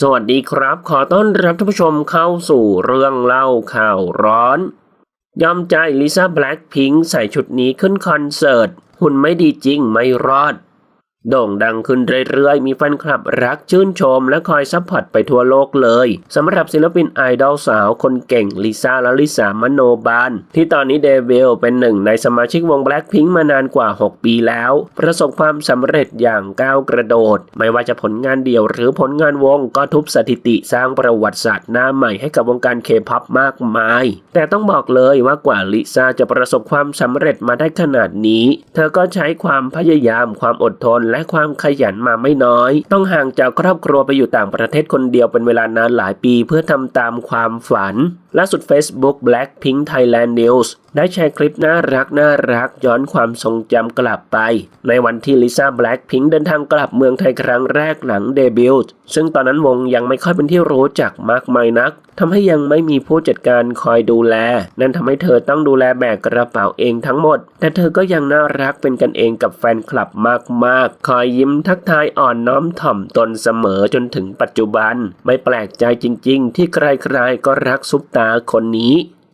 สวัสดีครับ ขอต้อนรับท่านผู้ชมเข้าสู่เรื่องเล่าข่าวร้อน ยอมใจลิซ่าแบล็คพิงใส่ชุดนี้ขึ้นคอนเสิร์ต หุ่นไม่ดีจริงไม่รอด โด่งดังขึ้นเรื่อยๆ มีแฟนคลับรักชื่นชม และคอยซัพพอร์ตไปทั่วโลกเลยสำหรับศิลปินไอดอลสาวคนเก่งลิซ่าและลิสามโนบาน ที่ตอนนี้เดวิลเป็นหนึ่งในสมาชิกวง Blackpink มานานกว่า 6 ปีแล้ว ประสบความสำเร็จอย่างก้าวกระโดด ไม่ว่าจะผลงานเดี่ยวหรือผลงานวงก็ทุบสถิติสร้างประวัติศาสตร์หน้าใหม่ให้กับวงการเคป๊อปมากมาย แต่ต้องบอกเลยว่ากว่าลิซ่าจะประสบความสำเร็จมาได้ขนาดนี้ เธอก็ใช้ความพยายามความอดทนและความขยันมาไม่น้อย ต้องห่างจากครอบครัวไปอยู่ต่างประเทศคนเดียวเป็นเวลานานหลายปีเพื่อทำตามความฝันล่าสุด Facebook Blackpink Thailand News ได้แชร์คลิปน่ารักน่ารักย้อนความทรงจำกลับไป ในวันที่ลิซ่าแบล็ p พิงเดินทางกลับเมืองไทยครั้งแรกหลังเดบิวต์ซึ่งตอนนั้นวงยังไม่ค่อยเป็นที่รู้จักมากมายนักทำให้ยังไม่มีผู้จัดการคอยดูแล นั่นทำให้เธอต้องดูแลแบกกระเป๋าเองทั้งหมด แต่เธอก็ยังน่ารักเป็นกันเองกับแฟนคลับมากๆ คอยยิ้มทักทายอ่อนน้อมถ่อมตนเสมอจนถึงปัจจุบัน ไม่แปลกใจจริง ๆ ที่ใครๆก็รักซุปตาคนนี้